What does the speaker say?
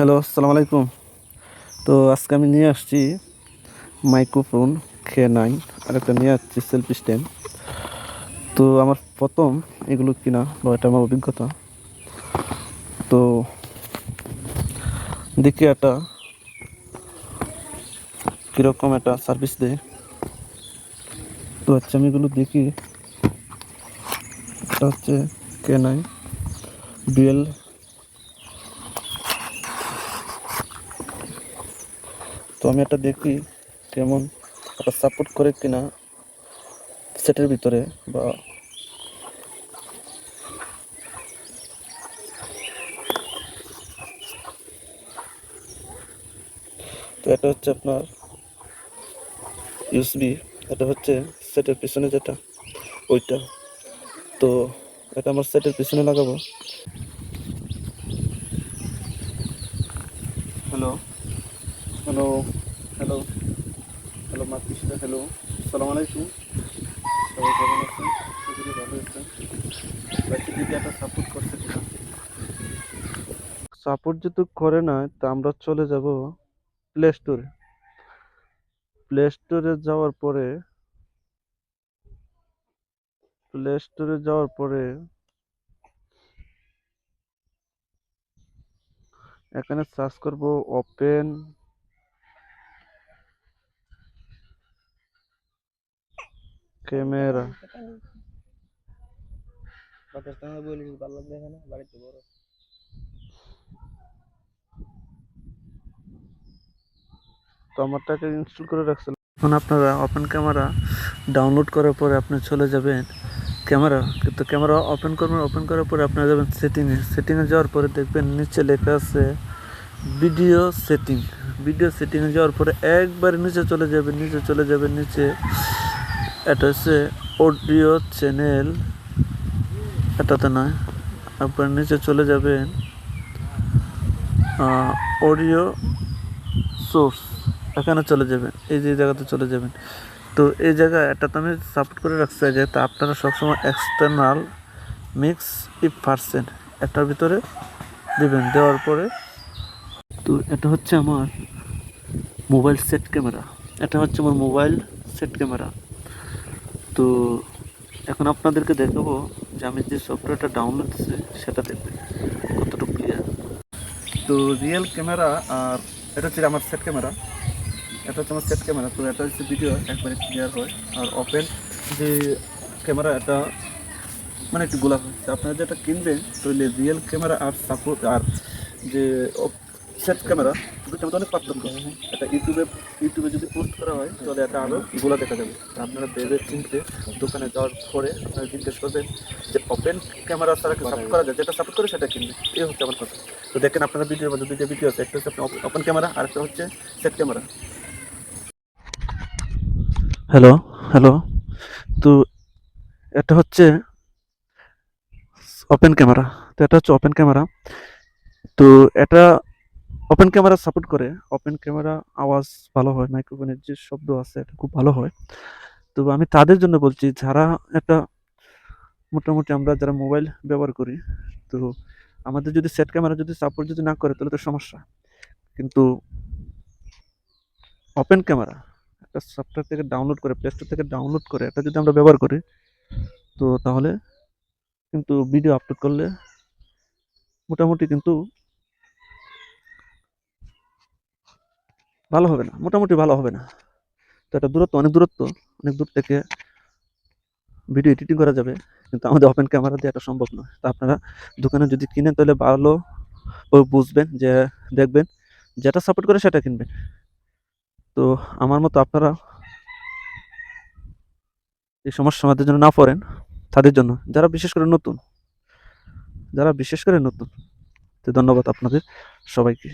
Hello, আসসালামু আলাইকুম। তো আজকে আমি নিয়ে আসছি মাইক্রোফোন খে নাইন আর একটা নিয়ে আসছি সেলফি স্ট্যান্ড তো আমার প্রথম এগুলো কিনা, বা এটা আমার অভিজ্ঞতা। তো দেখি একটা কীরকম একটা সার্ভিস দেয়। তো আচ্ছা আমি এগুলো দেখি। এটা হচ্ছে কে নাইন ডুয়েল আমি একটা দেখি কেমন একটা সাপোর্ট করে কিনা সেটের ভিতরে বা তো এটা হচ্ছে আপনার ইউসবি এটা হচ্ছে সেটের পিছনে যেটা, ওইটা। তো এটা আমার সেটের পিছনে লাগাবো। হ্যালো হ্যালো হ্যালো হ্যালো মাতৃষ্টা হ্যালো সালাম আলাইকুম সবাই কেমন আছেন? খুবই ভালো আছেন। বাকি দিদি একটা সাপোর্ট করছে কিনা? সাপোর্ট যদি করে না, তা আমরা চলে যাব প্লে স্টোরে প্লে স্টোরে যাওয়ার পরে প্লে স্টোরে যাওয়ার পরে, এখানে সার্চ করব ওপেন ক্যামেরা। পাকিস্তানে বলিস ভালো লাগবে এখানে বাড়িতে বড়। তো আমারটাকে ইনস্টল করে রাখছিলাম এখন আপনারা ওপেন ক্যামেরা ডাউনলোড করার পরে আপনি চলে যাবেন ক্যামেরা কিন্তু ক্যামেরা ওপেন করবেন ওপেন করার পরে আপনারা যাবেন সেটিংয়ে সেটিংয়ে যাওয়ার পরে দেখবেন নিচে লেখা আছে ভিডিও সেটিং ভিডিও সেটিংয়ে যাওয়ার পরে একবার নিচে চলে যাবেন নিচে চলে যাবেন নিচে। এটা হচ্ছে অডিও চ্যানেল। এটাতে নয়, আপনার নিচে চলে যাবেন। অডিও সোর্স, এখানে চলে যাবেন, এই যে জায়গাতে চলে যাবেন। তো এই জায়গায় এটা তো আমি সাপোর্ট করে রাখছি যে তা আপনারা সবসময় এক্সটার্নাল মিক্স ই পার্সেন্ট এটার ভিতরে দেবেন, দেওয়ার পরে। তো এটা হচ্ছে আমার মোবাইল সেট ক্যামেরা এটা হচ্ছে আমার মোবাইল সেট ক্যামেরা তো এখন আপনাদেরকে দেখাবো যে আমি যে সফটওয়্যারটা ডাউনলোড দিচ্ছি সেটা দেখবেন, কতটুকু ক্লিয়ার তো রিয়েল ক্যামেরা আর এটা হচ্ছে আমার সেট ক্যামেরা এটা হচ্ছে আমার সেট ক্যামেরা তো এটা হচ্ছে ভিডিও একবারে ক্লিয়ার হয়। আর ওপেন যে ক্যামেরা এটা মানে একটু গোলাপ হয়। তো আপনারা যেটা কিনবেন, তাহলে রিয়েল ক্যামেরা আর সাপোর্ট আর যে সেট ক্যামেরা দুটো মধ্যে অনেক পার্থক্য। এটা ইউটিউবে ইউটিউবে যদি পোস্ট করা হয়, তাহলে এটা আরও গোলা দেখা যাবে। আপনারা ভেবে চিনতে দোকানে যাওয়ার পরে আপনারা জিজ্ঞেস করবেন যে ওপেন ক্যামেরা ছাড়া সাপোর্ট করা যায়? যেটা সাপোর্ট করে সেটা কিনবে। এই হচ্ছে আমার কথা। তো দেখেন আপনারা ভিডিওর মধ্যে দুইটা ভিডিও আছে। একটা হচ্ছে ওপেন ক্যামেরা আর একটা হচ্ছে সেট ক্যামেরা হ্যালো হ্যালো তো এটা হচ্ছে ওপেন ক্যামেরা তো এটা হচ্ছে ওপেন ক্যামেরা তো এটা ওপেন ক্যামেরা সাপোর্ট করে। ওপেন ক্যামেরা আওয়াজ ভালো হয় মাইক্রোফোনের যে শব্দ আছে, এটা খুব ভালো হয়। তো আমি তাদের জন্য বলছি, যারা একটা মোটামুটি আমরা যারা মোবাইল ব্যবহার করি, তো আমাদের যদি সেট ক্যামেরা যদি সাপোর্ট যদি না করে, তাহলে তো সমস্যা। কিন্তু ওপেন ক্যামেরা একটা সফটওয়্যার থেকে ডাউনলোড করে প্লে স্টোর থেকে ডাউনলোড করে, এটা যদি আমরা ব্যবহার করি, তো তাহলে কিন্তু ভিডিও আপলোড করলে মোটামুটি কিন্তু ভালো হবে না, মোটামুটি ভালো হবে না। তো একটা দূরত্ব, অনেক দূরত্ব, অনেক দূর থেকে ভিডিও এডিটিং করা যাবে, কিন্তু আমাদের ওপেন ক্যামেরা দিয়ে এটা সম্ভব নয়। তো আপনারা দোকানে যদি কিনেন, তাহলে ভালো বুঝবেন যে, দেখবেন, যেটা সাপোর্ট করে সেটা কিনবেন। তো আমার মতো আপনারা এই সমস্যা আমাদের জন্য না পড়েন, তাদের জন্য। যারা বিশেষ করে নতুন, যারা বিশেষ করে নতুন, তো ধন্যবাদ আপনাদের সবাইকে।